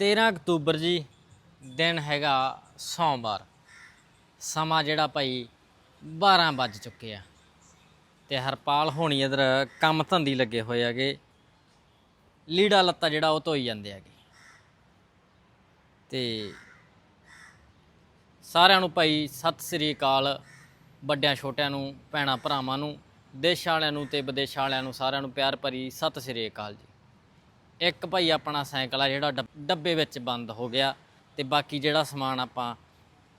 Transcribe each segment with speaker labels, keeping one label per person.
Speaker 1: 13 October ਜੀ, ਦਿਨ ਹੈਗਾ ਸੋਮਵਾਰ। ਸਮਾਂ ਜਿਹੜਾ ਭਾਈ 12 ਵੱਜ ਚੁੱਕੇ ਆ। ਤੇ ਹਰਪਾਲ ਹੋਣੀ ਇਧਰ ਕੰਮ ਧੰਦੀ ਲੱਗੇ ਹੋਏ ਹੈਗੇ। ਲੀੜਾ ਲੱਤਾ ਜਿਹੜਾ ਉਹ ਧੋਈ ਜਾਂਦੇ ਹੈਗੇ। ਤੇ ਸਾਰਿਆਂ ਨੂੰ ਭਾਈ ਸਤਿ ਸ੍ਰੀ ਅਕਾਲ। ਵੱਡਿਆਂ ਛੋਟਿਆਂ ਨੂੰ, ਭੈਣਾਂ ਭਰਾਵਾਂ ਨੂੰ, ਦੇਸ਼ ਵਾਲਿਆਂ ਨੂੰ ਤੇ ਵਿਦੇਸ਼ ਵਾਲਿਆਂ ਨੂੰ ਸਾਰਿਆਂ ਨੂੰ ਪਿਆਰ ਭਰੀ ਸਤਿ ਸ੍ਰੀ ਅਕਾਲ ਜੀ। ਇੱਕ ਭਾਈ ਆਪਣਾ ਸਾਈਕਲ ਆ ਜਿਹੜਾ ਡੱਬ- ਡੱਬੇ ਵਿੱਚ ਬੰਦ ਹੋ ਗਿਆ ਤੇ ਬਾਕੀ ਜਿਹੜਾ ਸਮਾਨ ਆਪਾਂ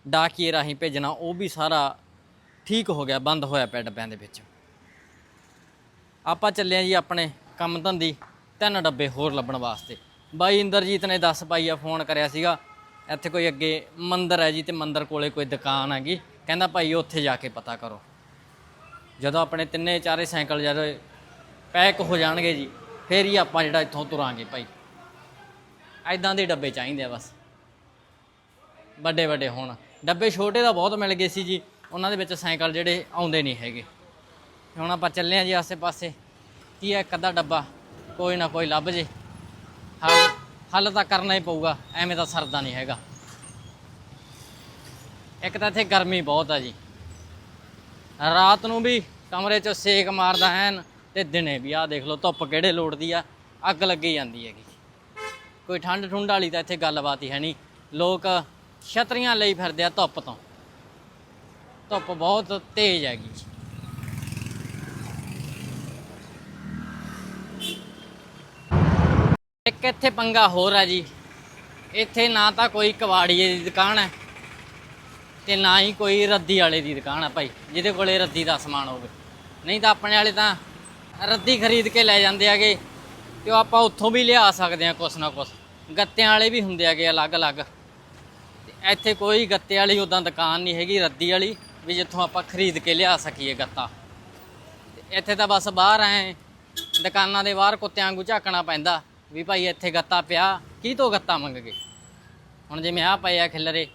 Speaker 1: ਡਾਕੀਏ ਰਾਹੀਂ ਭੇਜਣਾ, ਉਹ ਵੀ ਸਾਰਾ ਠੀਕ ਹੋ ਗਿਆ, ਬੰਦ ਹੋਇਆ ਪਿਆ ਡੱਬਿਆਂ ਦੇ ਵਿੱਚ। ਆਪਾਂ ਚੱਲੇ ਆ ਜੀ ਆਪਣੇ ਕੰਮ ਧੰਦੀ ਤਿੰਨ ਡੱਬੇ ਹੋਰ ਲੱਭਣ ਵਾਸਤੇ। ਬਾਈ ਇੰਦਰਜੀਤ ਨੇ ਦੱਸ ਪਾਈਆ ਫੋਨ ਕਰਿਆ ਸੀਗਾ, ਇੱਥੇ ਕੋਈ ਅੱਗੇ ਮੰਦਿਰ ਹੈ ਜੀ ਤੇ ਮੰਦਿਰ ਕੋਲੇ ਕੋਈ ਦੁਕਾਨ ਹੈਗੀ, ਕਹਿੰਦਾ ਭਾਈ ਉੱਥੇ ਜਾ ਕੇ ਪਤਾ ਕਰੋ। ਜਦੋਂ ਆਪਣੇ ਤਿੰਨੇ ਚਾਰੇ ਸਾਈਕਲ ਜਦੋਂ ਪੈਕ ਹੋ ਜਾਣਗੇ ਜੀ ਫੇਰ ਹੀ ਆਪਾਂ ਜਿਹੜਾ ਇੱਥੋਂ ਤੁਰਾਂਗੇ ਭਾਈ। ਐਦਾਂ ਦੇ ਡੱਬੇ ਚਾਹੀਦੇ ਆ ਬਸ। ਵੱਡੇ ਵੱਡੇ ਹੋਣ। ਡੱਬੇ ਛੋਟੇ ਦਾ ਬਹੁਤ ਮਿਲ ਗਏ ਸੀ ਜੀ। ਉਹਨਾਂ ਦੇ ਵਿੱਚ ਸਾਈਕਲ ਜਿਹੜੇ ਆਉਂਦੇ ਨਹੀਂ ਹੈਗੇ। ਹੁਣ ਆਪਾਂ ਚੱਲੇ ਆ ਜੀ ਆਸੇ ਪਾਸੇ ਕੀ ਹੈ ਇੱਕ ਅੱਧਾ ਡੱਬਾ। ਕੋਈ ਨਾ ਕੋਈ ਲੱਭ ਜੇ। ਹੱਲ ਹੱਲ ਤਾਂ ਕਰਨਾ ਹੀ ਪਊਗਾ। ਐਵੇਂ ਤਾਂ ਸਰਦਾ ਨਹੀਂ ਹੈਗਾ। ਇੱਕ ਤਾਂ ਇੱਥੇ ਗਰਮੀ ਬਹੁਤ ਆ ਜੀ। ਰਾਤ ਨੂੰ ਵੀ ਕਮਰੇ 'ਚ ਸੇਕ ਮਾਰਦਾ ਐਨ। ਤੇ ਦਿਨੇ ਵੀ ਆਹ ਦੇਖ ਲਓ, ਧੁੱਪ ਕਿਹੜੇ ਲੋੜਦੀ ਆ, ਅੱਗ ਲੱਗੀ ਜਾਂਦੀ ਹੈਗੀ। ਕੋਈ ਠੰਡ ਠੁੰਡ ਵਾਲੀ ਤਾਂ ਇੱਥੇ ਗੱਲਬਾਤ ਹੀ ਹੈ ਨਹੀਂ। ਲੋਕ ਛਤਰੀਆਂ ਲਈ ਫਿਰਦੇ ਆ ਧੁੱਪ ਤੋਂ। ਧੁੱਪ ਬਹੁਤ ਤੇਜ਼ ਹੈਗੀ। ਜੀ ਇੱਕ ਇੱਥੇ ਪੰਗਾ ਹੋਰ ਹੈ ਜੀ। ਇੱਥੇ ਨਾ ਤਾਂ ਕੋਈ ਕਵਾੜੀਏ ਦੀ ਦੁਕਾਨ ਹੈ ਤੇ ਨਾ ਹੀ ਕੋਈ ਰੱਦੀ ਵਾਲੇ ਦੀ ਦੁਕਾਨ ਹੈ ਭਾਈ, ਜਿਹਦੇ ਕੋਲੇ ਰੱਦੀ ਦਾ ਸਮਾਨ ਹੋਵੇ। ਨਹੀਂ ਤਾਂ ਆਪਣੇ ਵਾਲੇ ਤਾਂ ਰੱਦੀ ਖਰੀਦ ਕੇ ਲੈ ਜਾਂਦੇ ਆਗੇ ਤੇ ਉਹ ਆਪਾਂ ਉੱਥੋਂ ਵੀ ਲਿਆ ਸਕਦੇ ਆ ਕੁਛ ਨਾ ਕੁਛ। ਗੱਤਿਆਂ ਵਾਲੇ ਵੀ ਹੁੰਦੇ ਆਗੇ ਅਲੱਗ-ਅਲੱਗ। ਤੇ ਇੱਥੇ ਕੋਈ ਗੱਤੇ ਵਾਲੀ ਉਦਾਂ ਦੁਕਾਨ ਨਹੀਂ ਹੈਗੀ ਰੱਦੀ ਵਾਲੀ, ਵੀ ਜਿੱਥੋਂ ਆਪਾਂ ਖਰੀਦ ਕੇ ਲਿਆ ਸਕੀਏ ਗੱਤਾ। ਤੇ ਇੱਥੇ ਤਾਂ ਬਸ ਬਾਹਰ ਆਏ ਦੁਕਾਨਾਂ ਦੇ ਬਾਹਰ ਕੁੱਤਿਆਂ ਵਾਂਗੂ ਝਾਕਣਾ ਪੈਂਦਾ, ਵੀ ਭਾਈ ਇੱਥੇ ਗੱਤਾ ਪਿਆ, ਕੀ ਤੋਂ ਗੱਤਾ ਮੰਗ ਗਏ? ਹੁਣ ਜਿਵੇਂ ਆ ਪਏ ਆ ਖਿਲਰੇ,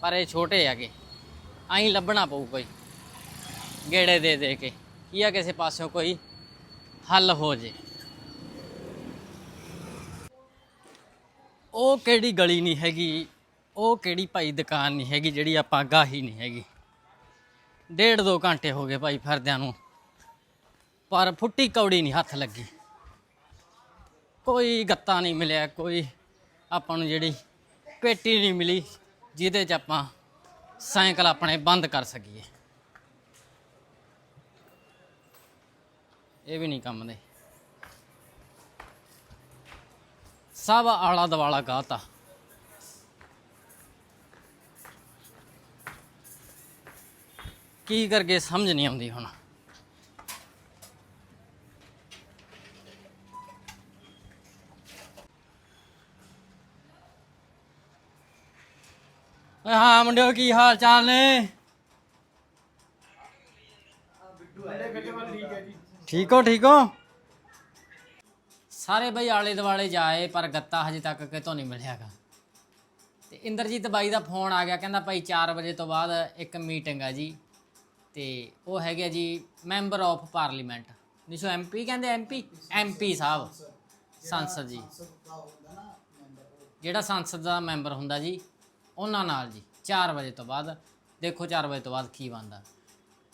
Speaker 1: ਪਰ ਇਹ ਛੋਟੇ ਹੈਗੇ ਆਈ ਲੱਭਣਾ ਪਊ ਕੋਈ। ਗੇੜੇ ਦੇ ਦੇ ਕੇ। ਕੀ ਆ ਕਿਸੇ ਪਾਸਿਓਂ ਕੋਈ? ਹੱਲ ਹੋ ਜੇ। ਉਹ ਕਿਹੜੀ ਗਲੀ ਨਹੀਂ ਹੈਗੀ, ਉਹ ਕਿਹੜੀ ਭਾਈ ਦੁਕਾਨ ਨਹੀਂ ਹੈਗੀ, ਜਿਹੜੀ ਆਪਾਂ ਗਾਹੀ ਨਹੀਂ ਹੈਗੀ। ਡੇਢ ਦੋ ਘੰਟੇ ਹੋ ਗਏ ਭਾਈ ਫਿਰਦਿਆਂ ਨੂੰ। ਪਰ ਫੁੱਟੀ ਕੌੜੀ ਨਹੀਂ ਹੱਥ ਲੱਗੀ। ਕੋਈ ਗੱਤਾ ਨਹੀਂ ਮਿਲਿਆ, ਕੋਈ ਆਪਾਂ ਨੂੰ ਜਿਹੜੀ ਪੇਟੀ ਨਹੀਂ ਮਿਲੀ, ਜਿਹਦੇ 'ਚ ਆਪਾਂ ਸਾਈਕਲ ਆਪਣੇ ਬੰਦ ਕਰ ਸਕੀਏ। ਇਹ ਵੀ ਨਹੀਂ ਕੰਮ ਦੇ। ਸਭ ਆਲਾ ਦਵਾਲਾ ਗਾਤਾ। ਕੀ ਕਰਕੇ ਸਮਝ ਨਹੀਂ ਆਉਂਦੀ ਹੁਣ? ਹਾਂ ਮੁੰਡਿਓ, ਕੀ ਹਾਲ ਚਾਲ ਨੇ? ਠੀਕ ਹੋ ਠੀਕ ਹੋ? ਸਾਰੇ ਬਈ ਆਲੇ ਦੁਆਲੇ ਜਾਏ, ਪਰ ਗੱਤਾ ਹਜੇ ਤੱਕ ਕਿਤੋਂ ਨਹੀਂ ਮਿਲਿਆਗਾ। ਤੇ ਇੰਦਰਜੀਤ ਬਾਈ ਦਾ ਫੋਨ ਆ ਗਿਆ, ਕਹਿੰਦਾ ਭਾਈ 4 ਵਜੇ ਤੋਂ ਬਾਅਦ ਇੱਕ ਮੀਟਿੰਗ ਆ ਜੀ। ਤੇ ਉਹ ਹੈਗੇ ਆ ਜੀ ਮੈਂਬਰ ਆਫ ਪਾਰਲੀਮੈਂਟ। ਨਿਸ਼ੋ ਐਮਪੀ ਕਹਿੰਦੇ ਐਮਪੀ ਐਮਪੀ ਸਾਹਿਬ। ਸੰਸਦ ਜੀ। ਜਿਹੜਾ ਸੰਸਦ ਦਾ ਮੈਂਬਰ ਹੁੰਦਾ ਜੀ, ਉਹਨਾਂ ਨਾਲ ਜੀ 4 ਵਜੇ ਤੋਂ ਬਾਅਦ। ਦੇਖੋ 4 ਵਜੇ ਤੋਂ ਬਾਅਦ ਕੀ ਬਣਦਾ।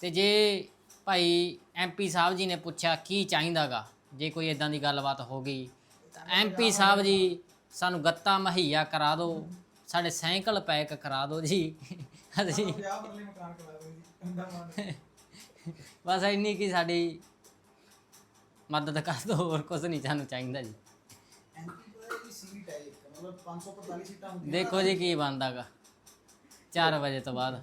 Speaker 1: ਤੇ ਜੇ ਭਾਈ ਐਮਪੀ ਸਾਹਿਬ ਜੀ ਨੇ ਪੁੱਛਿਆ ਕੀ ਚਾਹੀਦਾਗਾ? ਜੇ ਕੋਈ ਇਦਾਂ ਦੀ ਗੱਲਬਾਤ ਹੋ ਗਈ ਤਾਂ ਐਮਪੀ ਸਾਹਿਬ ਜੀ ਸਾਨੂੰ ਗੱਤਾ ਮਹੱਈਆ ਕਰਾ ਦਿਓ ਸਾਡੇ ਸਾਈਕਲ ਪੈਕ ਕਰਾ ਦਿਓ ਜੀ। ਅਸੀਂ ਬਸ ਇੰਨੀ ਕੀ ਸਾਡੀ ਮਦਦ ਕਰ ਦਿਓ ਹੋਰ ਕੁਝ ਨਹੀਂ ਸਾਨੂੰ ਚਾਹੀਦਾ ਜੀ। ਦੇਖੋ ਜੀ ਕੀ ਬਣਦਾਗਾ 4 ਵਜੇ ਤੋਂ ਬਾਅਦ।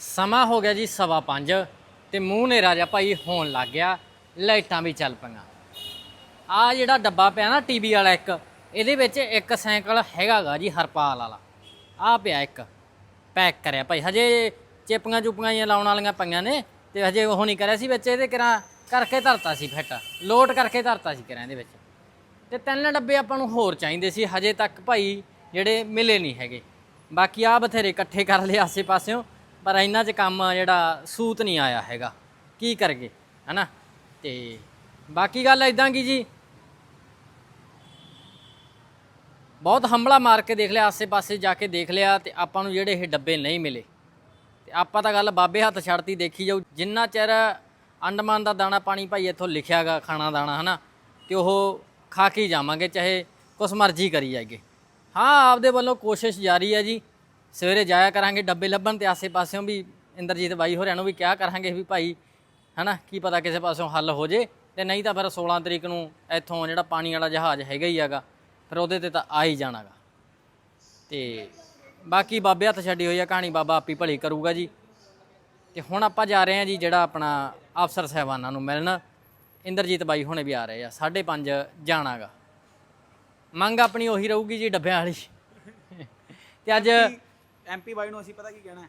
Speaker 1: ਸਮਾਂ ਹੋ ਗਿਆ ਜੀ ਸਵਾ ਪੰਜ ਤੇ ਮੂੰਹ ਨੇ ਰਾਜਾ ਭਾਈ ਹੋਣ ਲੱਗ ਗਿਆ, ਲਾਈਟਾਂ ਵੀ ਚੱਲ ਪਈਆਂ। ਆ ਜਿਹੜਾ ਡੱਬਾ ਪਿਆ ਨਾ ਟੀਵੀ ਵਾਲਾ ਇੱਕ, ਇਹਦੇ ਵਿੱਚ ਇੱਕ ਸਾਈਕਲ ਹੈਗਾਗਾ ਜੀ ਹਰਪਾਲ ਵਾਲਾ। ਆ ਪਿਆ ਇੱਕ, ਪੈਕ ਕਰਿਆ ਭਾਈ। ਹਜੇ ਚੇਪੀਆਂ ਚੁਪੀਆਂ ਜਿਹੀਆਂ ਲਾਉਣ ਵਾਲੀਆਂ ਪਈਆਂ ਨੇ ਤੇ ਹਜੇ ਉਹ ਨਹੀਂ ਕਰਿਆ ਸੀ ਵਿੱਚ, ਇਹਦੇ ਕਿਰਾਂ ਕਰਕੇ ਧਰਤਾ ਸੀ ਫਿੱਟ। ਲੋਡ ਕਰਕੇ ਧਰਤਾ ਸੀ ਕਿਰਾਂ ਇਹਦੇ ਵਿੱਚ। ਤੇ ਤਿੰਨ ਡੱਬੇ ਆਪਾਂ ਨੂੰ ਹੋਰ ਚਾਹੀਦੇ ਸੀ, ਹਜੇ ਤੱਕ ਭਾਈ ਜਿਹੜੇ ਮਿਲੇ ਨਹੀਂ ਹੈਗੇ। ਬਾਕੀ ਆ ਬਥੇਰੇ ਇਕੱਠੇ ਕਰ ਲਏ ਆਸੇ ਪਾਸਿਓਂ ਪਰ ਇਹਨਾਂ 'ਚ ਕੰਮ ਜਿਹੜਾ ਸੂਤ ਨਹੀਂ ਆਇਆ ਹੈਗਾ। ਕੀ ਕਰਗੇ, ਹਨਾ? ਤੇ ਬਾਕੀ ਗੱਲ ਇਦਾਂ ਕੀ ਜੀ? ਬਹੁਤ ਹੰਬਲਾ ਮਾਰ ਕੇ ਦੇਖ ਲਿਆ, ਆਸੇ-ਪਾਸੇ ਜਾ ਕੇ ਦੇਖ ਲਿਆ ਤੇ ਆਪਾਂ ਨੂੰ ਜਿਹੜੇ ਇਹ ਡੱਬੇ ਨਹੀਂ ਮਿਲੇ। ਤੇ ਆਪਾਂ ਤਾਂ ਗੱਲ ਬਾਬੇ ਹੱਥ ਛੱਡਤੀ ਦੇਖੀ ਜਾਊ। ਜਿੰਨਾ ਚਿਰ ਅੰਡਮਾਨ ਦਾ ਦਾਣਾ ਪਾਣੀ ਭਾਈ ਇੱਥੋਂ ਲਿਖਿਆਗਾ ਖਾਣਾ ਦਾਣਾ, ਹਨਾ? ਤੇ ਉਹ ਖਾ ਕੇ ਜਾਵਾਂਗੇ, ਚਾਹੇ ਕੁਛ ਮਰਜ਼ੀ ਕਰੀ ਜਾਈਏ। ਹਾਂ, ਆਪਦੇ ਵੱਲੋਂ ਕੋਸ਼ਿਸ਼ ਜਾਰੀ ਹੈ ਜੀ। ਸਵੇਰੇ ਜਾਇਆ ਕਰਾਂਗੇ, ਡੱਬੇ ਲੱਭਣ ਤੇ ਆਸੇ-ਪਾਸਿਓਂ ਵੀ ਇੰਦਰਜੀਤ ਬਾਈ ਹੋਰਿਆਂ ਨੂੰ ਵੀ ਕਿਹਾ ਕਰਾਂਗੇ ਵੀ ਭਾਈ, ਹਨਾ, ਕੀ ਪਤਾ ਕਿਸੇ ਪਾਸਿਓਂ ਹੱਲ ਹੋ ਜੇ। ਤੇ ਨਹੀਂ ਤਾਂ ਫਿਰ 16 ਤਰੀਕ ਨੂੰ ਇੱਥੋਂ ਜਿਹੜਾ ਪਾਣੀ ਵਾਲਾ ਜਹਾਜ਼ ਹੈਗਾ ਹੀ ਹੈਗਾ, ਫਿਰ ਉਹਦੇ ਤੇ ਤਾਂ ਆ ਹੀ ਜਾਣਾਗਾ। ਤੇ ਬਾਕੀ ਬਾਬੇ ਹੱਥ ਛੱਡੀ ਹੋਈ ਆ, ਕਹਾਣੀ ਬਾਬਾ ਆਪੀ ਭਲੀ ਕਰੂਗਾ ਜੀ। ਤੇ ਹੁਣ ਆਪਾਂ ਜਾ ਰਹੇ ਹਾਂ ਜੀ ਜਿਹੜਾ ਆਪਣਾ ਅਫਸਰ ਸਾਹਿਬਾਨਾਂ ਨੂੰ ਮਿਲਣ। ਇੰਦਰਜੀਤ ਬਾਈ ਹੁਣੇ ਵੀ ਆ ਰਹੇ ਆ 5:30 ਜਾਣਾਗਾ। ਮੰਗ ਆਪਣੀ ਉਹੀ ਰਹੂਗੀ ਜੀ ਡੱਬਿਆਂ ਵਾਲੀ। ਤੇ ਅੱਜ
Speaker 2: ਐਮਪੀ ਬਾਈ ਨੂੰ ਅਸੀਂ ਪਤਾ ਕੀ ਕਹਿਣਾ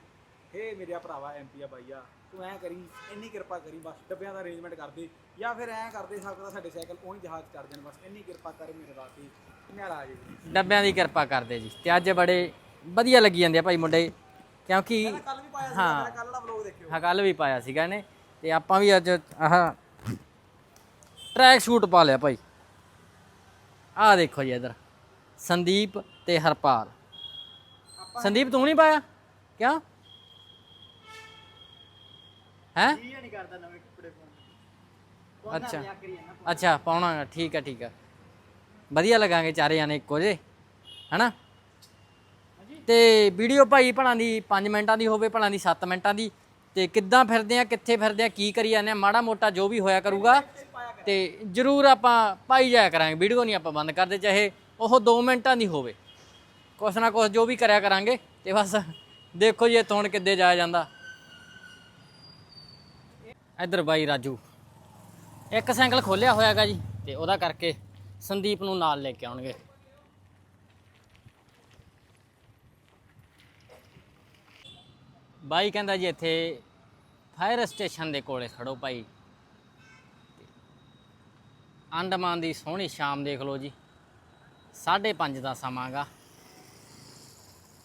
Speaker 2: ਹੇ? ਮੇਰਿਆ ਭਰਾਵਾ ਐਮਪੀ ਆ ਬਾਈਆ ਤੂੰ ਐ ਕਰੀ ਇੰਨੀ ਕਿਰਪਾ ਕਰੀ ਬਸ ਡੱਬਿਆਂ ਦਾ ਅਰੇਂਜਮੈਂਟ ਕਰ ਦੇ ਜਾਂ ਫਿਰ ਐ ਕਰਦੇ ਸਕਦਾ ਸਾਡੇ ਸਾਈਕਲ ਉਹੀ ਜਹਾਜ਼ ਚੜ ਜਾਣ ਬਸ ਇੰਨੀ ਕਿਰਪਾ ਕਰ ਮੇਰੇ ਵਾਸਤੇ ਨਿਆਰਾ ਆ ਜੇ
Speaker 1: ਡੱਬਿਆਂ ਦੀ ਕਿਰਪਾ ਕਰਦੇ ਜੀ ਤੇ ਅੱਜ ਬੜੇ ਵਧੀਆ ਲੱਗੀ ਜਾਂਦੇ ਆ ਭਾਈ ਮੁੰਡੇ ਕਿਉਂਕਿ
Speaker 2: ਕੱਲ ਵੀ ਪਾਇਆ ਸੀ
Speaker 1: ਹਾਂ।
Speaker 2: ਮੇਰਾ ਕੱਲ ਦਾ ਵਲੌਗ ਦੇਖਿਓ।
Speaker 1: ਹਾਂ ਕੱਲ ਵੀ ਪਾਇਆ ਸੀਗਾ ਇਹਨੇ ਤੇ ਆਪਾਂ ਵੀ ਅੱਜ ਆਹ ਟਰੈਕ ਸ਼ੂਟ ਪਾ ਲਿਆ ਭਾਈ। ਆਹ ਦੇਖੋ ਜੀ ਇਧਰ ਸੰਦੀਪ ਤੇ ਹਰਪਾਲ। ਸੰਦੀਪ ਤੂੰ ਨਹੀਂ ਪਾਇਆ? ਕਿਉਂ? ਹੈ?
Speaker 2: ਨਹੀਂ ਕਰਦਾ ਨਵੇਂ ਕੱਪੜੇ ਪਾਉਣ
Speaker 1: ਅੱਛਾ। ਅੱਛਾ ਪਾਉਣਾ ਠੀਕ ਆ ਠੀਕ ਆ। ਵਧੀਆ ਲੱਗਾਂਗੇ ਚਾਰੇ ਜਾਣੇ ਇੱਕੋ ਜੇ ਹਨਾ? ਤੇ ਵੀਡੀਓ ਭਾਈ ਭਲਾਂ ਦੀ 5 ਮਿੰਟਾਂ ਦੀ ਹੋਵੇ, ਭਲਾਂ ਦੀ 7 ਮਿੰਟਾਂ ਦੀ, ਤੇ ਕਿੱਦਾਂ ਫਿਰਦੇ ਆ, ਕਿੱਥੇ ਫਿਰਦੇ ਆ, ਕੀ ਕਰੀ ਜਾਂਦੇ ਆ, ਮਾੜਾ ਮੋਟਾ ਜੋ ਵੀ ਹੋਇਆ ਕਰੂਗਾ, ਤੇ ਜਰੂਰ ਆਪਾਂ ਪਾਈ ਜਾਇਆ ਕਰਾਂਗੇ। ਵੀਡੀਓ ਨਹੀਂ ਆਪਾਂ ਬੰਦ ਕਰਦੇ, ਚਾਹੇ ਉਹ 2 ਮਿੰਟਾਂ ਦੀ ਹੋਵੇ। ਕੁਛ ਨਾ ਕੁਛ ਜੋ ਵੀ ਕਰਿਆ ਕਰਾਂਗੇ ਤੇ ਬਸ ਦੇਖੋ ਜੀ ਇੱਥੋਂ ਹੁਣ ਕਿੱਦੇ ਜਾਇਆ ਜਾਂਦਾ। ਇੱਧਰ ਬਾਈ ਰਾਜੂ, ਇੱਕ ਸਾਈਕਲ ਖੋਲਿਆ ਹੋਇਆਗਾ ਜੀ ਤੇ ਉਹਦਾ ਕਰਕੇ ਸੰਦੀਪ ਨੂੰ ਨਾਲ ਲੈ ਕੇ ਆਉਣਗੇ। ਬਾਈ ਕਹਿੰਦਾ ਜੀ ਇੱਥੇ ਫਾਇਰ ਸਟੇਸ਼ਨ ਦੇ ਕੋਲੇ ਖੜੋ ਭਾਈ। ਅੰਡਮਾਨ ਦੀ ਸੋਹਣੀ ਸ਼ਾਮ ਦੇਖ ਲਓ ਜੀ 5:30 ਦਾ ਸਮਾਂਗਾ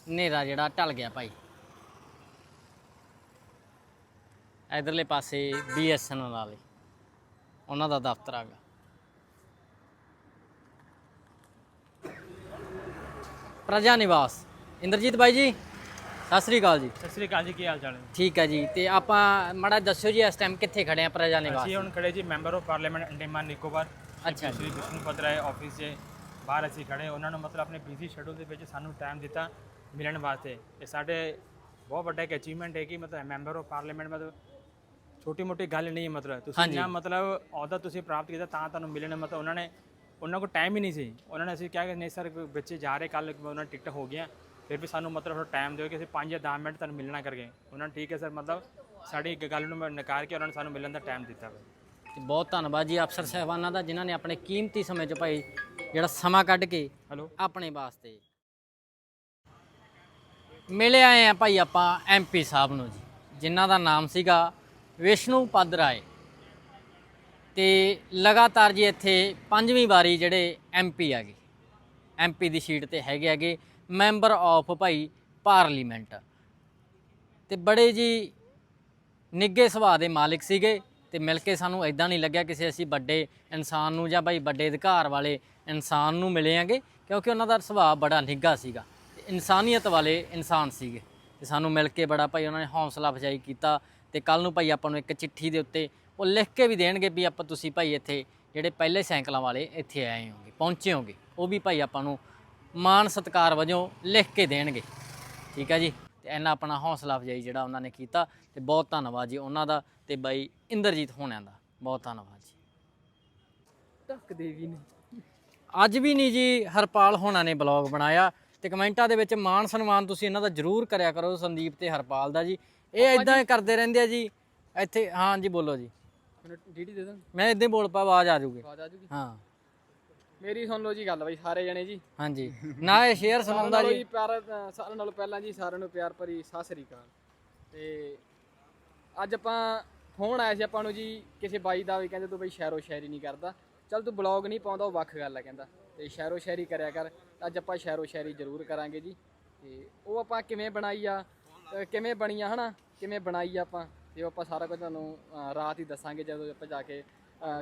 Speaker 1: ਹਨੇਰਾ ਜਿਹੜਾ ਢਲ ਗਿਆ ਭਾਈ। ਇਧਰਲੇ ਪਾਸੇ ਬੀਐਸਐਨਐਲ ਵਾਲੇ ਉਹਨਾਂ ਦਾ ਦਫ਼ਤਰ ਆਗਾ ਪ੍ਰਜਾ ਨਿਵਾਸ। ਇੰਦਰਜੀਤ ਬਾਈ ਜੀ ਸਤਿ ਸ੍ਰੀ ਅਕਾਲ ਜੀ।
Speaker 3: ਸਤਿ ਸ੍ਰੀ ਅਕਾਲ ਜੀ ਕੀ ਹਾਲ ਚਾਲ ਹੈ
Speaker 1: ਠੀਕ ਹੈ ਜੀ ਤੇ ਆਪਾਂ ਮਾੜਾ ਦੱਸਿਓ ਜੀ ਇਸ ਟਾਈਮ ਕਿੱਥੇ ਖੜੇ ਆ ਪ੍ਰਜਾ ਨਿਵਾਸ?
Speaker 3: ਅਸੀਂ ਹੁਣ ਖੜੇ ਜੀ member of parliament Andaman Nicobar.
Speaker 1: ਅੱਛਾ
Speaker 3: ਸ਼੍ਰੀ ਵਿਸ਼ਨੂੰ ਪਤਰਾਏ ਆਫਿਸ 'ਚ ਬਾਹਰ ਅਸੀਂ ਖੜੇ ਉਹਨਾਂ ਨੂੰ ਮਤਲਬ ਆਪਣੇ ਬਿਜ਼ੀ ਸ਼ੈਡਿਊਲ ਦੇ ਵਿੱਚ ਸਾਨੂੰ ਟਾਈਮ ਦਿੱਤਾ। ਮਿਲਣ ਵਾਸਤੇ। ਇਹ ਸਾਡੇ ਬਹੁਤ ਵੱਡਾ ਇੱਕ ਅਚੀਵਮੈਂਟ ਹੈ ਕਿ ਮਤਲਬ ਮੈਂਬਰ ਆਫ ਪਾਰਲੀਮੈਂਟ ਮਤਲਬ ਛੋਟੀ ਮੋਟੀ ਗੱਲ ਨਹੀਂ ਹੈ ਮਤਲਬ ਤੁਸੀਂ ਨਾ ਮਤਲਬ ਅਹੁਦਾ ਤੁਸੀਂ ਪ੍ਰਾਪਤ ਕੀਤਾ ਤਾਂ ਤੁਹਾਨੂੰ ਮਿਲਣ ਮਤਲਬ ਉਹਨਾਂ ਨੇ ਉਹਨਾਂ ਕੋਲ ਟਾਈਮ ਹੀ ਨਹੀਂ ਸੀ। ਉਹਨਾਂ ਨੇ ਅਸੀਂ ਕਿਹਾ ਕਿ ਨਹੀਂ ਸਰ ਬੱਚੇ ਜਾ ਰਹੇ ਕੱਲ ਉਹਨਾਂ ਟਿਕਟ ਹੋ ਗਿਆ ਫਿਰ ਵੀ ਸਾਨੂੰ ਮਤਲਬ ਥੋੜਾ ਟਾਈਮ ਦਿਓ ਕਿ ਅਸੀਂ 5 ਜਾਂ 10 ਮਿੰਟ ਤੁਹਾਨੂੰ ਮਿਲਣਾ ਕਰਕੇ। ਉਹਨਾਂ ਨੇ ਠੀਕ ਹੈ ਸਰ ਮਤਲਬ ਸਾਡੀ ਇੱਕ ਗੱਲ ਨੂੰ ਨਕਾਰ ਕੇ ਉਹਨਾਂ ਨੇ ਸਾਨੂੰ ਮਿਲਣ ਦਾ ਟਾਈਮ ਦਿੱਤਾ।
Speaker 1: ਤੇ ਬਹੁਤ ਧੰਨਵਾਦ ਜੀ ਅਫਸਰ ਸਾਹਿਬਾਨਾਂ ਦਾ ਜਿਨ੍ਹਾਂ ਨੇ ਆਪਣੇ ਕੀਮਤੀ ਸਮੇਂ 'ਚ ਭਾਈ ਜਿਹੜਾ ਸਮਾਂ ਕੱਢ ਕੇ ਆਪਣੇ ਵਾਸਤੇ। ਮਿਲੇ ਆਏ ਆ ਭਾਈ ਆਪਾਂ ਐਮਪੀ ਸਾਹਿਬ ਨੂੰ ਜੀ, ਜਿਨ੍ਹਾਂ ਦਾ ਨਾਮ ਸੀਗਾ ਵਿਸ਼ਨੂੰ ਪਦ ਰਾਏ ਤੇ ਲਗਾਤਾਰ ਜੀ ਇੱਥੇ ਪੰਜਵੀਂ ਵਾਰੀ ਜਿਹੜੇ ਐਮਪੀ ਆਗੇ ਐਮਪੀ ਦੀ ਸੀਟ ਤੇ ਹੈਗੇ ਹੈਗੇ ਮੈਂਬਰ ਆਫ ਭਾਈ ਪਾਰਲੀਮੈਂਟ। ਤੇ ਬੜੇ ਜੀ ਨਿੱਗੇ ਸੁਭਾਅ ਦੇ ਮਾਲਿਕ ਸੀਗੇ ਤੇ ਮਿਲ ਕੇ ਸਾਨੂੰ ਐਦਾਂ ਨਹੀਂ ਲੱਗਿਆ ਕਿਸੇ ਅਸੀਂ ਵੱਡੇ ਇਨਸਾਨ ਨੂੰ ਜਾਂ ਭਾਈ ਵੱਡੇ ਅਧਿਕਾਰ ਵਾਲੇ ਇਨਸਾਨ ਨੂੰ ਮਿਲੇ ਆਂਗੇ, ਕਿਉਂਕਿ ਉਹਨਾਂ ਦਾ ਸੁਭਾਅ ਬੜਾ ਨਿੱਘਾ ਸੀਗਾ। ਇਨਸਾਨੀਅਤ ਵਾਲੇ ਇਨਸਾਨ ਸੀਗੇ ਤੇ ਸਾਨੂੰ ਮਿਲ ਕੇ ਬੜਾ ਭਾਈ ਉਹਨਾਂ ਨੇ ਹੌਸਲਾ ਅਫਜ਼ਾਈ ਕੀਤਾ ਤੇ ਕੱਲ ਨੂੰ ਭਾਈ ਆਪਾਂ ਨੂੰ ਇੱਕ ਚਿੱਠੀ ਦੇ ਉੱਤੇ ਉਹ ਲਿਖ ਕੇ ਵੀ ਦੇਣਗੇ ਵੀ ਆਪਾਂ ਤੁਸੀਂ ਭਾਈ ਇੱਥੇ ਜਿਹੜੇ ਪਹਿਲੇ ਸਾਈਕਲਾਂ ਵਾਲੇ ਇੱਥੇ ਆਏ ਹੋਗੇ ਪਹੁੰਚੇ ਹੋਗੇ। ਉਹ ਵੀ ਭਾਈ ਆਪਾਂ ਨੂੰ ਮਾਣ ਸਤਿਕਾਰ ਵਜੋਂ ਲਿਖ ਕੇ ਦੇਣਗੇ। ਠੀਕ ਹੈ ਜੀ? ਤੇ ਇਹਨਾਂ ਆਪਣਾ ਹੌਸਲਾ ਅਫਜ਼ਾਈ ਜਿਹੜਾ ਉਹਨਾਂ ਨੇ ਕੀਤਾ ਤੇ ਬਹੁਤ ਧੰਨਵਾਦ ਜੀ ਉਹਨਾਂ ਦਾ ਤੇ ਬਾਈ ਇੰਦਰਜੀਤ ਹੋਣਿਆਂ ਦਾ। ਬਹੁਤ ਧੰਨਵਾਦ ਜੀ।
Speaker 2: ਢੱਕਦੇ ਵੀ ਨਹੀਂ।
Speaker 1: ਅੱਜ ਵੀ ਨਹੀਂ ਜੀ ਹਰਪਾਲ ਹੋਣਾ ਨੇ ਬਲੌਗ ਬਣਾਇਆ। ਤੇ ਕਮੈਂਟਾਂ ਦੇ ਵਿੱਚ ਮਾਣ ਸਨਮਾਨ ਤੁਸੀਂ ਇਹਨਾਂ ਦਾ ਜਰੂਰ ਕਰਿਆ ਕਰੋ ਸੰਦੀਪ ਤੇ ਹਰਪਾਲ ਦਾ ਜੀ। ਇਹ ਇਦਾਂ ਹੀ ਕਰਦੇ ਰਹਿੰਦੇ ਆ ਜੀ। ਇੱਥੇ ਹਾਂ ਜੀ ਬੋਲੋ ਜੀ।
Speaker 2: ਡੀਡੀ ਦੇ ਦਾਂ
Speaker 1: ਮੈਂ ਇਦਾਂ ਹੀ ਬੋਲ ਪਾ ਆਵਾਜ਼ ਆ ਜੂਗੀ
Speaker 2: ਆਵਾਜ਼ ਆ ਜੂਗੀ
Speaker 1: ਹਾਂ।
Speaker 2: ਮੇਰੀ ਸੁਣ ਲਓ ਜੀ ਗੱਲ ਬਾਈ ਸਾਰੇ ਜਣੇ ਜੀ।
Speaker 1: ਹਾਂਜੀ ਨਾ ਇਹ ਸ਼ੇਅਰ ਸੁਣਾਉਂਦਾ ਜੀ।
Speaker 2: ਪਿਆਰ ਸਾਰਿਆਂ ਨਾਲੋਂ ਪਹਿਲਾਂ ਜੀ ਸਾਰਿਆਂ ਨੂੰ ਪਿਆਰ ਭਰੀ ਸਤਿ ਸ੍ਰੀ ਅਕਾਲ। ਤੇ ਅੱਜ ਆਪਾਂ ਫੋਨ ਆਇਆ ਸੀ ਆਪਾਂ ਨੂੰ ਜੀ ਕਿਸੇ ਬਾਈ ਦਾ ਵੀ ਕਹਿੰਦੇ ਤੂੰ ਬਈ ਸ਼ਾਇਰੋ ਸ਼ਾਇਰੀ ਨਹੀਂ ਕਰਦਾ। ਚੱਲ ਤੂੰ ਬਲੌਗ ਨਹੀਂ ਪਾਉਂਦਾ ਉਹ ਵੱਖ ਗੱਲ ਹੈ ਕਹਿੰਦਾ। ਤੇ ਸ਼ਾਇਰੋ ਸ਼ਾਇਰੀ ਕਰਿਆ ਕਰ। ਅੱਜ ਆਪਾਂ ਸ਼ਾਇਰੋ ਸ਼ਾਇਰੀ ਜ਼ਰੂਰ ਕਰਾਂਗੇ ਜੀ। ਤੇ ਉਹ ਆਪਾਂ ਕਿਵੇਂ ਬਣਾਈ ਆ ਕਿਵੇਂ ਬਣੀ ਆ ਹਨਾ? ਕਿਵੇਂ ਬਣਾਈ ਆ ਆਪਾਂ? ਤੇ ਉਹ ਆਪਾਂ ਸਾਰਾ ਕੁਝ ਤੁਹਾਨੂੰ ਰਾਤ ਹੀ ਦੱਸਾਂਗੇ ਜਦੋਂ ਆਪਾਂ ਜਾ ਕੇ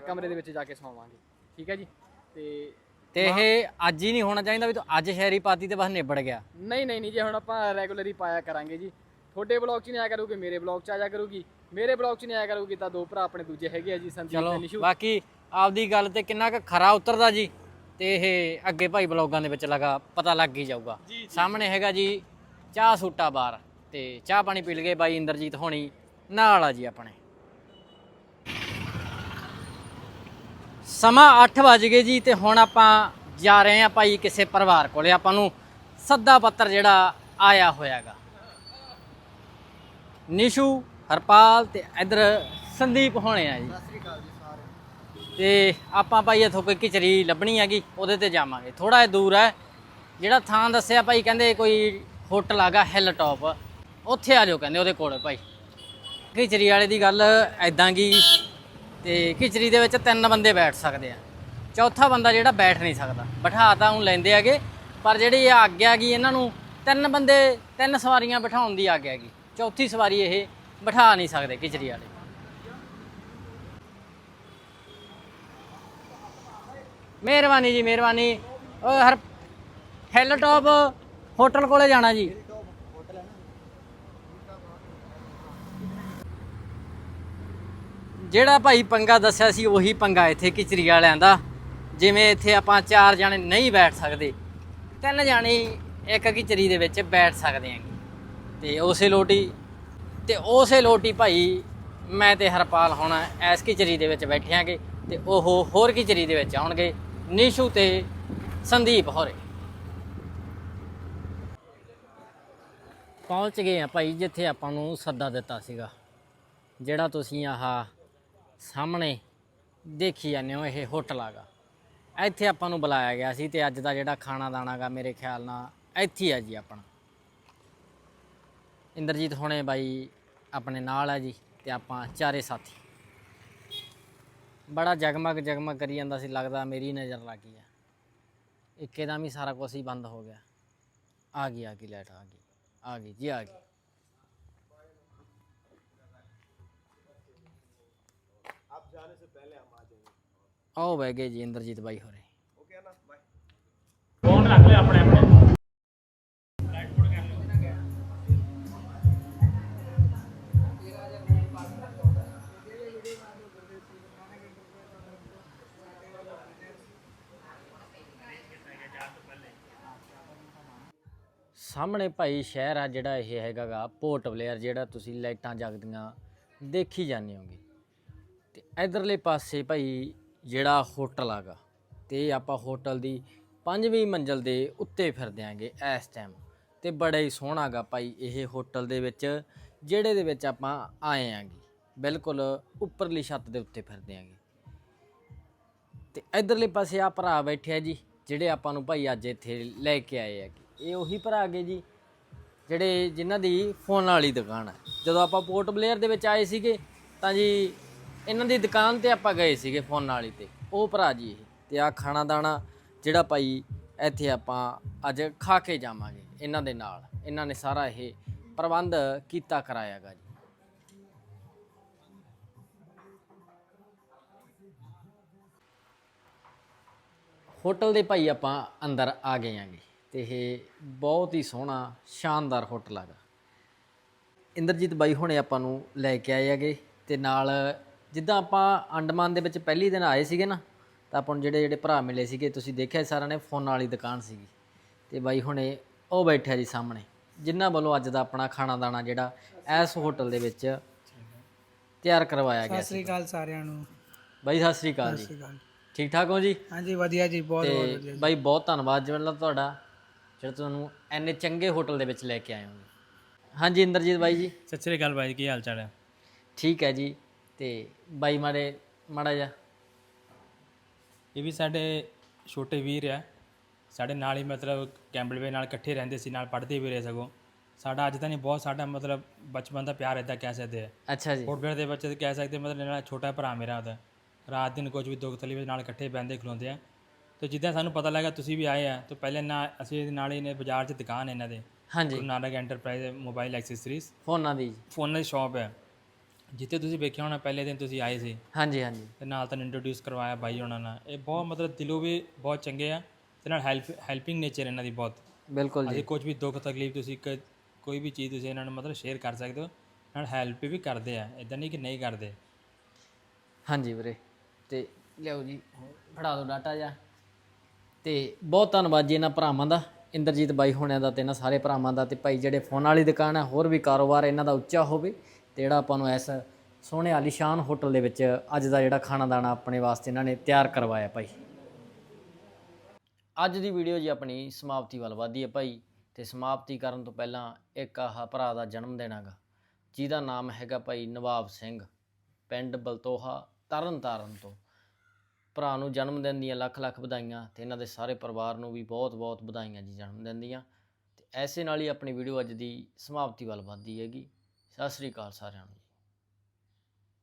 Speaker 2: ਕਮਰੇ ਦੇ ਵਿੱਚ ਜਾ ਕੇ ਸੌਵਾਂਗੇ। ਠੀਕ ਹੈ ਜੀ? ਤੇ
Speaker 1: ਤੇ ਇਹ ਅੱਜ ਹੀ ਨਹੀਂ ਹੋਣਾ ਚਾਹੀਦਾ ਵੀ ਤੂੰ ਅੱਜ ਸ਼ਹਿਰੀ ਪਾਤੀ ਤੇ ਬਸ ਨਿਬੜ ਗਿਆ।
Speaker 2: ਨਹੀਂ ਨਹੀਂ ਨਹੀਂ ਜੇ ਹੁਣ ਆਪਾਂ ਰੈਗੂਲਰ ਪਾਇਆ ਕਰਾਂਗੇ ਜੀ। ਤੁਹਾਡੇ ਬਲੌਗ 'ਚ ਨਹੀਂ ਆਇਆ ਕਰੂਗੀ ਮੇਰੇ ਬਲੌਗ 'ਚ ਆ ਜਾ ਕਰੂਗੀ। ਮੇਰੇ ਬਲੌਗ 'ਚ ਨਹੀਂ ਆਇਆ ਕਰੂਗੀ ਤਾਂ ਦੋ ਭਰਾ ਆਪਣੇ ਦੂਜੇ ਹੈਗੇ ਆ ਜੀ ਸੰਦੀਪ ਤੇ ਨਿਸ਼ੂ।
Speaker 1: ਬਾਕੀ ਆਪਦੀ ਗੱਲ ਤੇ ਕਿੰਨਾ ਕੁ ਖਰਾ ਉਤਰਦਾ ਜੀ। ਤੇ ਇਹ ਅੱਗੇ ਭਾਈ ਬਲੌਗਾਂ ਦੇ ਵਿੱਚ ਲਗਾ ਪਤਾ ਲੱਗ ਹੀ ਜਾਊਗਾ। ਸਾਹਮਣੇ ਹੈਗਾ ਜੀ ਚਾਹ ਸੂਟਾ ਬਾਰ ਤੇ ਚਾਹ ਪਾਣੀ ਪੀ ਲਗੇ ਬਾਈ ਇੰਦਰਜੀਤ ਹੋਣੀ ਨਾਲ ਆ ਜੀ ਆਪਣੇ। ਸਮਾਂ 8 ਵਜ ਗਏ ਜੀ ਤੇ ਹੁਣ ਆਪਾਂ ਜਾ ਰਹੇ ਆ ਭਾਈ ਕਿਸੇ ਪਰਿਵਾਰ ਕੋਲੇ। ਆਪਾਂ ਨੂੰ ਸੱਦਾ ਪੱਤਰ ਜਿਹੜਾ ਆਇਆ ਹੋਇਆਗਾ। ਨਿਸ਼ੂ ਹਰਪਾਲ ਤੇ ਇਧਰ ਸੰਦੀਪ ਹੋਣੇ ਆ ਜੀ। ਤੇ ਆਪਾਂ ਭਾਈ ਇੱਥੋਂ ਕੋਈ ਖਿਚੜੀ ਲੱਭਣੀ ਹੈਗੀ, ਉਹਦੇ ਤੇ ਜਾਵਾਂਗੇ। ਥੋੜਾ ਜਿਹਾ ਦੂਰ ਹੈ। ਜਿਹੜਾ ਥਾਂ ਦੱਸਿਆ ਭਾਈ, ਕਹਿੰਦੇ ਕੋਈ ਹੋਟਲ ਆਗਾ ਹਿਲ ਟਾਪ ਉੱਥੇ ਆ ਜਾਓ ਕਹਿੰਦੇ ਉਹਦੇ ਕੋਲ ਭਾਈ। ਖਿਚੜੀ ਵਾਲੇ ਦੀ ਗੱਲ ਐਦਾਂ ਕੀ ਤੇ ਖਿਚੜੀ ਦੇ ਵਿੱਚ ਤਿੰਨ ਬੰਦੇ ਬੈਠ ਸਕਦੇ ਆ। ਚੌਥਾ ਬੰਦਾ ਜਿਹੜਾ ਬੈਠ ਨਹੀਂ ਸਕਦਾ। ਬਿਠਾ ਤਾਂ ਉਹ ਲੈਂਦੇ ਹੈਗੇ, ਪਰ ਜਿਹੜੀ ਇਹ ਆਗਿਆ ਗਈ ਇਹਨਾਂ ਨੂੰ, ਤਿੰਨ ਬੰਦੇ ਤਿੰਨ ਸਵਾਰੀਆਂ ਬਿਠਾਉਣ ਦੀ ਆਗਿਆ ਗਈ ਚੌਥੀ ਸਵਾਰੀ ਇਹ ਬਿਠਾ ਨਹੀਂ ਸਕਦੇ ਖਿਚੜੀ ਵਾਲੇ। ਮਿਹਰਬਾਨੀ ਜੀ, ਮਿਹਰਬਾਨੀ। ਓਏ, ਹਰ ਹਿੱਲ ਟਾਪ ਹੋਟਲ ਕੋਲੇ ਜਾਣਾ ਜੀ। ਜਿਹੜਾ ਭਾਈ ਪੰਗਾ ਦੱਸਿਆ ਸੀ, ਉਹੀ ਪੰਗਾ ਇੱਥੇ ਕਿਚਰੀ ਵਾਲਿਆਂ ਦਾ। ਜਿਵੇਂ ਇੱਥੇ ਆਪਾਂ ਚਾਰ ਜਣੇ ਨਹੀਂ ਬੈਠ ਸਕਦੇ। ਤਿੰਨ ਜਾਣੇ ਇੱਕ ਕਿਚਰੀ ਦੇ ਵਿੱਚ ਬੈਠ ਸਕਦੇ ਆਂਗੇ ਤੇ ਉਸੇ ਲੋਟੀ, ਤੇ ਉਸੇ ਲੋਟੀ ਭਾਈ ਮੈਂ ਤੇ ਹਰਪਾਲ ਹੁਣ ਐਸ ਕਿਚਰੀ ਦੇ ਵਿੱਚ ਬੈਠਿਆਂਗੇ ਤੇ ਉਹ ਹੋਰ ਕਿਚਰੀ ਦੇ ਵਿੱਚ ਆਉਣਗੇ। ਨਿਸ਼ੂ ਤੇ ਸੰਦੀਪ ਹੋਰੇ। ਪਹੁੰਚ ਗਏ ਆ ਭਾਈ, ਜਿੱਥੇ ਆਪਾਂ ਨੂੰ ਸੱਦਾ ਦਿੱਤਾ ਸੀਗਾ। ਜਿਹੜਾ ਤੁਸੀਂ ਆਹ ਸਾਹਮਣੇ ਦੇਖੀ ਜਾਂਦੇ ਹੋ, ਇਹ ਹੋਟਲ ਆਗਾ ਇੱਥੇ ਆਪਾਂ ਨੂੰ ਬੁਲਾਇਆ ਗਿਆ ਸੀ ਤੇ ਅੱਜ ਦਾ ਜਿਹੜਾ ਖਾਣਾ ਦਾਣਾਗਾ ਮੇਰੇ ਖਿਆਲ ਨਾਲ ਇੱਥੇ ਹੀ ਆ ਜੀ ਆਪਣਾ। ਇੰਦਰਜੀਤ ਹੋਣੇ ਬਾਈ ਆਪਣੇ ਨਾਲ ਆ ਜੀ ਤੇ ਆਪਾਂ ਚਾਰੇ ਸਾਥੀ। ਬੜਾ ਜਗਮਗ ਜਗਮਗ ਕਰੀ ਜਾਂਦਾ ਸੀ ਲੱਗਦਾ ਮੇਰੀ ਨਜ਼ਰ ਲੱਗ ਗਈ ਆ। ਇੱਕੇਦਮ ਹੀ ਸਾਰਾ ਕੁਝ ਹੀ ਬੰਦ ਹੋ ਗਿਆ। ਆ ਗਈ ਆ ਗਈ ਲਾਈਟ ਆ ਗਈ ਆ ਗਈ ਜੀ ਆ ਗਈ। ਆਓ ਬਹਿ ਗਏ ਜੀ ਇੰਦਰਜੀਤ ਬਾਈ ਹੋਰੇ।
Speaker 3: ਫੋਨ
Speaker 1: ਸਾਹਮਣੇ ਭਾਈ ਸ਼ਹਿਰ ਆ ਜਿਹੜਾ ਇਹ ਹੈਗਾਗਾ ਪੋਰਟ ਬਲੇਅਰ ਜਿਹੜਾ ਤੁਸੀਂ ਲਾਈਟਾਂ ਜਗਦੀਆਂ, ਦੇਖੀ ਜਾਂਦੇ ਹੋਗੇ। ਤੇ ਇਧਰਲੇ ਪਾਸੇ ਭਾਈ ਜਿਹੜਾ ਹੋਟਲ ਆਗਾ, ਤੇ ਆਪਾਂ ਹੋਟਲ ਦੀ ਪੰਜਵੀਂ ਮੰਜ਼ਲ ਦੇ ਉੱਤੇ ਫਿਰਦੇ ਆਂਗੇ ਇਸ ਟਾਈਮ ਤੇ ਬੜਾ ਹੀ ਸੋਹਣਾ ਗਾ ਭਾਈ ਇਹ ਹੋਟਲ ਦੇ ਵਿੱਚ, ਜਿਹੜੇ ਦੇ ਵਿੱਚ ਆਪਾਂ ਆਏ ਆਂਗੇ। ਬਿਲਕੁਲ ਉੱਪਰਲੀ ਛੱਤ ਦੇ ਉੱਤੇ ਫਿਰਦੇ ਆਂਗੇ। ਤੇ ਇਧਰਲੇ ਪਾਸੇ ਆ ਭਰਾ ਬੈਠੇ ਆ ਜੀ, ਜਿਹੜੇ ਆਪਾਂ ਨੂੰ ਭਾਈ ਅੱਜ ਇੱਥੇ ਲੈ ਕੇ ਆਏ ਆ ਇਹ ਉਹੀ ਭਰਾ ਗਏ ਜੀ, ਜਿਹੜੇ ਜਿਨ੍ਹਾਂ ਦੀ ਫੋਨ ਵਾਲੀ ਦੁਕਾਨ ਹੈ ਜਦੋਂ ਆਪਾਂ ਪੋਰਟ ਬਲੇਅਰ ਦੇ ਵਿੱਚ ਆਏ ਸੀਗੇ, ਤਾਂ ਜੀ ਇਹਨਾਂ ਦੀ ਦੁਕਾਨ ਤੇ ਆਪਾਂ ਗਏ ਸੀਗੇ ਫੋਨ ਵਾਲੀ ਤੇ। ਉਹ ਭਰਾ ਜੀ ਇਹ, ਤੇ ਆ ਖਾਣਾ ਦਾਣਾ ਜਿਹੜਾ ਭਾਈ ਇੱਥੇ ਆਪਾਂ ਅੱਜ ਖਾ ਕੇ ਜਾਵਾਂਗੇ ਇਹਨਾਂ ਦੇ ਨਾਲ। ਇਹਨਾਂ ਨੇ ਸਾਰਾ ਇਹ ਪ੍ਰਬੰਧ ਕੀਤਾ ਕਰਾਇਆਗਾ ਜੀ। ਹੋਟਲ ਦੇ ਭਾਈ ਆਪਾਂ ਅੰਦਰ ਆ ਗਏ ਆਂਗੇ। ਤੇ ਇਹ ਬਹੁਤ ਹੀ ਸੋਹਣਾ ਸ਼ਾਨਦਾਰ ਹੋਟਲ ਹੈਗਾ। ਇੰਦਰਜੀਤ ਬਾਈ ਹੁਣੇ ਆਪਾਂ ਨੂੰ ਲੈ ਕੇ ਆਏ ਹੈਗੇ ਤੇ ਨਾਲ ਜਿੱਦਾਂ ਆਪਾਂ ਅੰਡਮਾਨ ਦੇ ਵਿੱਚ ਪਹਿਲੀ ਦਿਨ ਆਏ ਸੀਗੇ ਨਾ ਤਾਂ ਆਪਾਂ ਨੂੰ ਜਿਹੜੇ ਜਿਹੜੇ ਭਰਾ ਮਿਲੇ ਸੀਗੇ ਤੁਸੀਂ ਦੇਖਿਆ ਸਾਰਿਆਂ ਨੇ ਫੋਨ ਵਾਲੀ ਦੁਕਾਨ ਸੀਗੀ। ਤੇ ਬਾਈ ਹੁਣੇ ਉਹ ਬੈਠਿਆ ਜੀ ਸਾਹਮਣੇ ਜਿਨ੍ਹਾਂ ਵੱਲੋਂ ਅੱਜ ਦਾ ਆਪਣਾ ਖਾਣਾ ਦਾਣਾ ਜਿਹੜਾ ਇਸ ਹੋਟਲ ਦੇ ਵਿੱਚ ਤਿਆਰ ਕਰਵਾਇਆ ਗਿਆ
Speaker 4: ਸਤਿ ਸ੍ਰੀ ਅਕਾਲ ਸਾਰਿਆਂ ਨੂੰ।
Speaker 1: ਬਾਈ ਸਤਿ ਸ੍ਰੀ ਅਕਾਲ ਜੀ। ਠੀਕ ਠਾਕ ਹੋ ਜੀ?
Speaker 4: ਹਾਂਜੀ ਵਧੀਆ ਜੀ ਬਹੁਤ ਬਹੁਤ ਵਧੀਆ
Speaker 1: ਬਾਈ ਬਹੁਤ ਧੰਨਵਾਦ ਜੀ ਮਤਲਬ ਤੁਹਾਡਾ ਜਿਹੜਾ ਤੁਹਾਨੂੰ ਐਨੇ ਚੰਗੇ ਹੋਟਲ ਦੇ ਵਿੱਚ ਲੈ ਕੇ ਆਏ ਹੋ ਹਾਂਜੀ ਇੰਦਰਜੀਤ ਬਾਈ ਜੀ।
Speaker 3: ਸਤਿ ਸ੍ਰੀ ਅਕਾਲ ਬਾਈ ਕੀ ਹਾਲ ਚਾਲ ਹੈ?
Speaker 1: ਠੀਕ ਹੈ ਜੀ। ਤੇ ਬਾਈ ਮਾੜੇ ਮਾੜਾ ਜਾ
Speaker 3: ਇਹ ਵੀ ਸਾਡੇ ਛੋਟੇ ਵੀਰ ਆ। ਸਾਡੇ ਨਾਲ ਹੀ ਮਤਲਬ ਕੈਂਬਲਵੇ ਨਾਲ ਇਕੱਠੇ ਰਹਿੰਦੇ ਸੀ ਨਾਲ ਪੜ੍ਹਦੇ ਵੀ ਰਹੇ ਸਗੋਂ। ਸਾਡਾ ਅੱਜ ਤਾਂ ਨਹੀਂ ਬਹੁਤ ਸਾਡਾ ਮਤਲਬ ਬਚਪਨ ਦਾ ਪਿਆਰ ਇਦਾਂ ਕਹਿ ਸਕਦੇ ਆ।
Speaker 1: ਅੱਛਾ ਜੀ।
Speaker 3: ਫੁੱਟਬਾਲ ਦੇ ਬੱਚੇ ਕਹਿ ਸਕਦੇ ਮਤਲਬ ਨਾਲ ਛੋਟਾ ਭਰਾ ਮੇਰਾ ਉਹਦਾ। ਰਾਤ ਦਿਨ ਕੁਝ ਵੀ ਦੁੱਖ ਤਕਲੀਫ ਨਾਲ ਇਕੱਠੇ ਬਹਿੰਦੇ ਖਲੋਂਦੇ ਆ। ਤੇ ਜਿੱਦਾਂ ਸਾਨੂੰ ਪਤਾ ਲੱਗਾ ਤੁਸੀਂ ਵੀ ਆਏ ਆ ਤਾਂ ਪਹਿਲੇ ਨਾ ਅਸੀਂ ਇਹਦੇ ਨਾਲ ਹੀ ਨੇ ਬਾਜ਼ਾਰ 'ਚ ਦੁਕਾਨ ਇਹਨਾਂ ਦੇ।
Speaker 1: ਹਾਂਜੀ।
Speaker 3: Guru Nanak enterprises mobile accessories
Speaker 1: ਫੋਨਾਂ ਦੀ।
Speaker 3: ਫੋਨਾਂ ਦੀ ਸ਼ਾਪ ਹੈ। ਜਿੱਥੇ ਤੁਸੀਂ ਵੇਖਿਆ ਹੋਣਾ ਪਹਿਲੇ ਦਿਨ ਤੁਸੀਂ ਆਏ ਸੀ।
Speaker 1: ਹਾਂਜੀ ਹਾਂਜੀ।
Speaker 3: ਤੇ ਨਾਲ ਤੁਹਾਨੂੰ ਇੰਟਰੋਡਿਊਸ ਕਰਵਾਇਆ ਬਾਈ ਉਹਨਾਂ ਨਾਲ। ਇਹ ਬਹੁਤ ਮਤਲਬ ਦਿਲੋਂ ਵੀ ਬਹੁਤ ਚੰਗੇ ਆ ਤੇ ਨਾਲ ਹੈਲਪ ਹੈਲਪਿੰਗ ਨੇਚਰ ਇਹਨਾਂ ਦੀ ਬਹੁਤ।
Speaker 1: ਬਿਲਕੁਲ ਜੀ।
Speaker 3: ਅਸੀਂ ਕੁਝ ਵੀ ਦੁੱਖ ਤਕਲੀਫ ਤੁਸੀਂ ਕੋਈ ਵੀ ਚੀਜ਼ ਤੁਸੀਂ ਇਹਨਾਂ ਨੂੰ ਮਤਲਬ ਸ਼ੇਅਰ ਕਰ ਸਕਦੇ ਹੋ ਨਾਲ ਹੈਲਪ ਵੀ ਕਰਦੇ ਆ। ਇਦਾਂ ਨਹੀਂ ਕਿ ਨਹੀਂ ਕਰਦੇ।
Speaker 1: ਹਾਂਜੀ ਵੀਰੇ। ਤੇ ਲਿਆਓ ਜੀ ਫੜਾ ਦਿਓ ਡਾਟਾ ਜਾ ਤੇ ਬਹੁਤ ਧੰਨਵਾਦ ਜੀ ਇਹਨਾਂ ਭਰਾਵਾਂ ਦਾ, ਇੰਦਰਜੀਤ ਬਾਈ ਹੋਣਿਆਂ ਦਾ ਤੇ ਇਹਨਾਂ ਸਾਰੇ ਭਰਾਵਾਂ ਦਾ ਤੇ ਭਾਈ ਜਿਹੜੇ ਫੋਨ ਵਾਲੀ ਦੁਕਾਨ ਹੈ, ਹੋਰ ਵੀ ਕਾਰੋਬਾਰ ਇਹਨਾਂ ਦਾ ਉੱਚਾ ਹੋਵੇ ਤੇ ਜਿਹੜਾ ਆਪਾਂ ਨੂੰ ਇਸ ਸੋਹਣੇ ਆਲੀਸ਼ਾਨ ਹੋਟਲ ਦੇ ਵਿੱਚ ਅੱਜ ਦਾ ਜਿਹੜਾ ਖਾਣਾ ਦਾਣਾ ਆਪਣੇ ਵਾਸਤੇ ਇਹਨਾਂ ਨੇ ਤਿਆਰ ਕਰਵਾਇਆ ਭਾਈ। ਅੱਜ ਦੀ ਵੀਡੀਓ ਜੀ ਆਪਣੀ ਸਮਾਪਤੀ ਵੱਲ ਵਧਦੀ ਹੈ ਭਾਈ ਤੇ ਸਮਾਪਤੀ ਕਰਨ ਤੋਂ ਪਹਿਲਾਂ ਇੱਕ ਆਹ ਭਰਾ ਦਾ ਜਨਮ ਦਿਨ ਹੈਗਾ, ਜਿਹਦਾ ਨਾਮ ਹੈਗਾ ਭਾਈ ਨਵਾਬ ਸਿੰਘ, ਪਿੰਡ ਬਲਤੋਹਾ ਤਰਨ ਤਾਰਨ ਤੋਂ। ਭਰਾ ਨੂੰ ਜਨਮ ਦਿਨ ਦੀਆਂ ਲੱਖ ਲੱਖ ਵਧਾਈਆਂ ਤੇ ਇਹਨਾਂ ਦੇ ਸਾਰੇ ਪਰਿਵਾਰ ਨੂੰ ਵੀ ਬਹੁਤ ਬਹੁਤ ਵਧਾਈਆਂ ਜੀ ਜਨਮ ਦਿਨ ਦੀਆਂ। ਤੇ ਐਸੇ ਨਾਲ ਹੀ ਆਪਣੀ ਵੀਡੀਓ ਅੱਜ ਦੀ ਸਮਾਪਤੀ ਵੱਲ ਵੱਧਦੀ ਹੈਗੀ। ਸਤਿ ਸ੍ਰੀ ਅਕਾਲ ਸਾਰਿਆਂ ਨੂੰ।